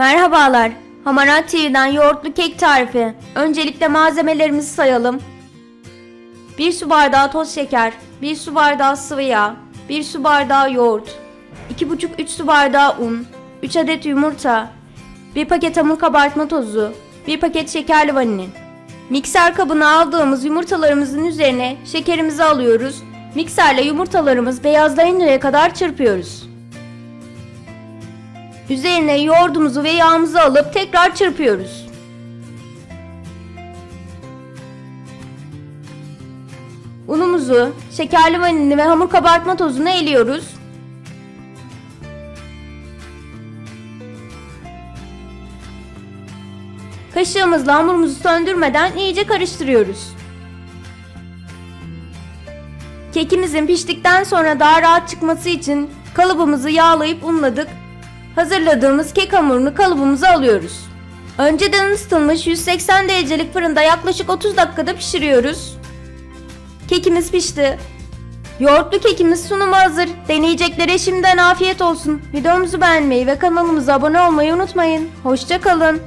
Merhabalar. Hamarat TV'den yoğurtlu kek tarifi. Öncelikle malzemelerimizi sayalım. 1 su bardağı toz şeker, 1 su bardağı sıvı yağ, 1 su bardağı yoğurt, 2,5-3 su bardağı un, 3 adet yumurta, 1 paket hamur kabartma tozu, 1 paket şekerli vanilin. Mikser kabına aldığımız yumurtalarımızın üzerine şekerimizi alıyoruz. Mikserle yumurtalarımız beyazlayıncaya kadar çırpıyoruz. Üzerine yoğurdumuzu ve yağımızı alıp tekrar çırpıyoruz. Unumuzu, şekerli vanilini ve hamur kabartma tozunu eliyoruz. Kaşığımızla hamurumuzu söndürmeden iyice karıştırıyoruz. Kekimizin piştikten sonra daha rahat çıkması için kalıbımızı yağlayıp unladık. Hazırladığımız kek hamurunu kalıbımıza alıyoruz. Önceden ısıtılmış 180 derecelik fırında yaklaşık 30 dakikada pişiriyoruz. Kekimiz pişti. Yoğurtlu kekimiz sunuma hazır. Deneyeceklere şimdiden afiyet olsun. Videomuzu beğenmeyi ve kanalımıza abone olmayı unutmayın. Hoşça kalın.